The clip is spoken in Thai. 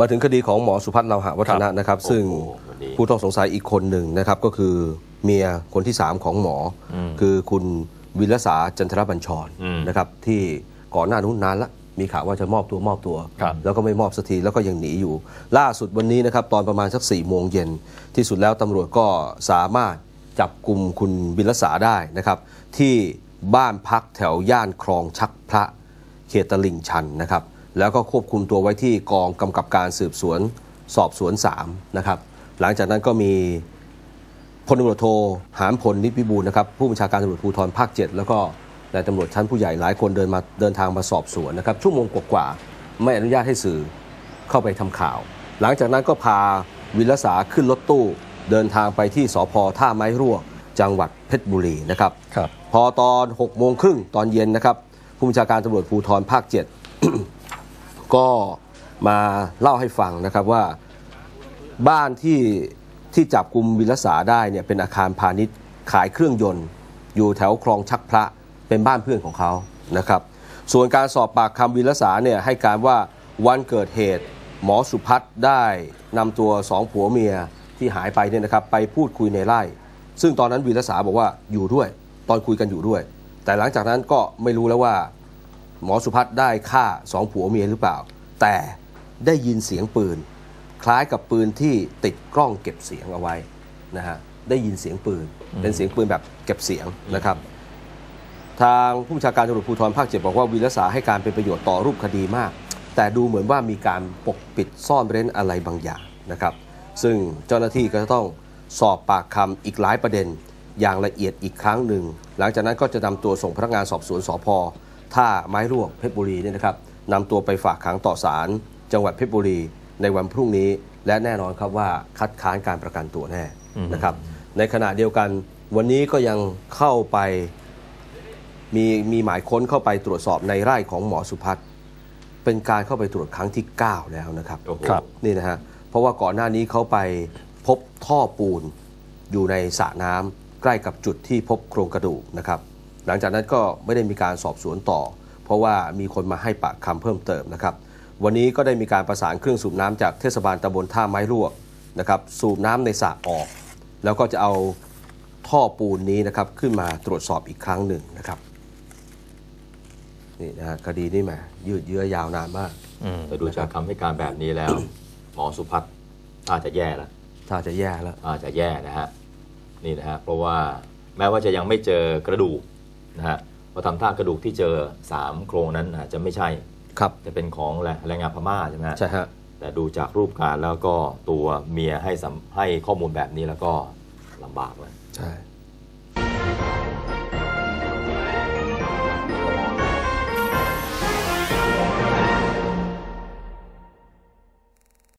มาถึงคดีของหมอสุพัฒน์เลาหะวัฒนะนะครับ ซึ่งโอ้โหวันนี้ผู้ต้องสงสัยอีกคนหนึ่งนะครับก็คือเมียคนที่ 3 ของหมออมคือคุณวิลสาจันทรบัญชรอืมนะครับที่ก่อนหน้านู้นนานละมีข่าวว่าจะมอบตัวมอบตัวครับแล้วก็ไม่มอบสักทีแล้วก็ยังหนีอยู่ ล่าสุดวันนี้นะครับตอนประมาณสัก4ี่โมงเย็นที่สุดแล้วตำรวจก็สามารถจับกลุ่มคุณวิลสาได้นะครับ ที่บ้านพักแถวย่านคลองชักพระเขตตลิ่งชันนะครับ แล้วก็ควบคุมตัวไว้ที่กองกำกับการสืบสวนสอบสวน3นะครับหลังจากนั้นก็มีพลตำรวจโทหามพลนิตวิบูลย์นะครับผู้บัญชาการตำรวจภูธรภาค 7 แล้วก็นายตำรวจชั้นผู้ใหญ่หลายคนเดินมาเดินทางมาสอบสวนนะครับชั่วโมงกว่าๆไม่อนุญาตให้สื่อเข้าไปทำข่าว หลังจากนั้นก็พาวิลสาขึ้นรถตู้ เดินทางไปที่สพท่าไม้รั่วจังหวัดเพชรบุรีนะครับครับพอตอน6โมงครึ่งตอนเย็นนะครับผู้บัญชาการตำรวจภูธรภาค 7 ก็มาเล่าให้ฟังนะครับว่าบ้านที่ที่จับกลุ่มวิลสาได้เนี่ยเป็นอาคารพาณิชย์ขายเครื่องยนต์ อยู่แถวคลองชักพระเป็นบ้านเพื่อนของเขานะครับ ส่วนการสอบปากคำวิลสาเนี่ยให้การว่าวันเกิดเหตุหมอสุพัฒน์ได้นำตัวสองผัวเมียที่หายไปเนี่ยนะครับไปพูดคุยในไร่ ซึ่งตอนนั้นวิลสาบอกว่าอยู่ด้วย ตอนคุยกันอยู่ด้วย แต่หลังจากนั้นก็ไม่รู้แล้วว่า หมอสุพัฒน์ได้ฆ่าสองผัวเมียหรือเปล่า แต่ได้ยินเสียงปืน คล้ายกับปืนที่ติดกล้องเก็บเสียงเอาไว้นะฮะได้ยินเสียงปืน เป็นเสียงปืนแบบเก็บเสียงนะครับ ทางผู้บัญชาการตำรวจภูธรภาคเจ็ดบอกว่าวีรสาให้การเป็นประโยชน์ต่อรูปคดีมาก แต่ดูเหมือนว่ามีการปกปิดซ่อนเร้นอะไรบางอย่างนะครับ ซึ่งเจ้าหน้าที่ก็จะต้องสอบปากคำอีกหลายประเด็นอย่างละเอียดอีกครั้งหนึ่ง หลังจากนั้นก็จะนำตัวส่งพนักงานสอบสวนสพ ท่าไม้รวกเพชรบุรีเนี่ยนะครับนำตัวไปฝากขังต่อศาลจังหวัดเพชรบุรี ในวันพรุ่งนี้ และแน่นอนครับว่าคัดค้านการประกันตัวแน่นะครับ ในขณะเดียวกันวันนี้ก็ยังเข้าไปมีมีหมายค้นเข้าไปตรวจสอบในไร่ของหมอสุพัฒน์เป็นการเข้าไปตรวจครั้งที่ 9 แล้วนะครับโอ้โหครับนี่นะฮะเพราะว่าก่อนหน้านี้เขาไปพบท่อปูนอยู่ในสระน้ำใกล้กับจุดที่พบโครงกระดูกนะครับ หลังจากนั้นก็ไม่ได้มีการสอบสวนต่อ เพราะว่ามีคนมาให้ปากคำเพิ่มเติมนะครับ วันนี้ก็ได้มีการประสานเครื่องสูบน้ำจากเทศบาลตำบลท่าไม้ลวกนะครับสูบน้ำในสระออก แล้วก็จะเอาท่อปูนนี้นะครับขึ้นมาตรวจสอบอีกครั้งหนึ่งนะครับนี่นะฮะคดีนี้แหมยืดเยื้อยาวนานมากอืมแต่ดูจากคำให้การแบบนี้แล้ว หมอสุพัฒน์อาจจะแย่แล้วถ้าจะแย่แล้วอาจจะแย่นะฮะนี่นะฮะเพราะว่าแม้ว่าจะยังไม่เจอกระดูก นะฮะเพราะทำท่ากระดูกที่เจอสามโครงนั้นอาจจะไม่ใช่ครับจะเป็นของแรงงานพม่าใช่ไหมฮะใช่ฮะแต่ดูจากรูปการณ์แล้วก็ตัวเมียให้สัมให้ข้อมูลแบบนี้แล้วก็ลำบากเลยใช่